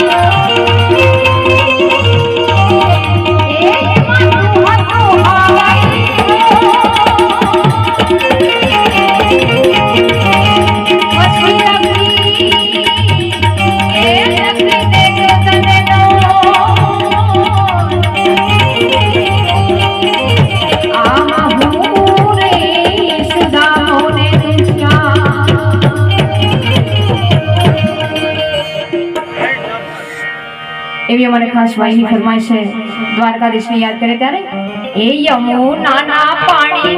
Thank you. એવી અમારે ખાસ વાઈની ફરમાય છે. દ્વારકાધીશને યાદ કરે ત્યારે એ યમુનાના પાણી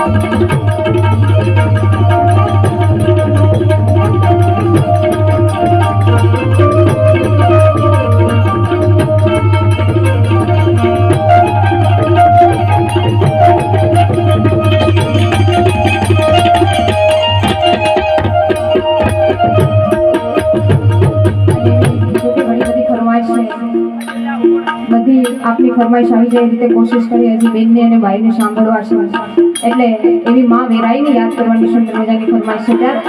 Thank you. આપની ફરમાઈશ આવી જાય રીતે કોશિશ કરી હજી બેનને અને ભાઈને સાંભળવા છે. એટલે એવી માં વેરાઈને યાદ કરવાની સુંદર મજાની ફરમાઈશ છે. ત્યારે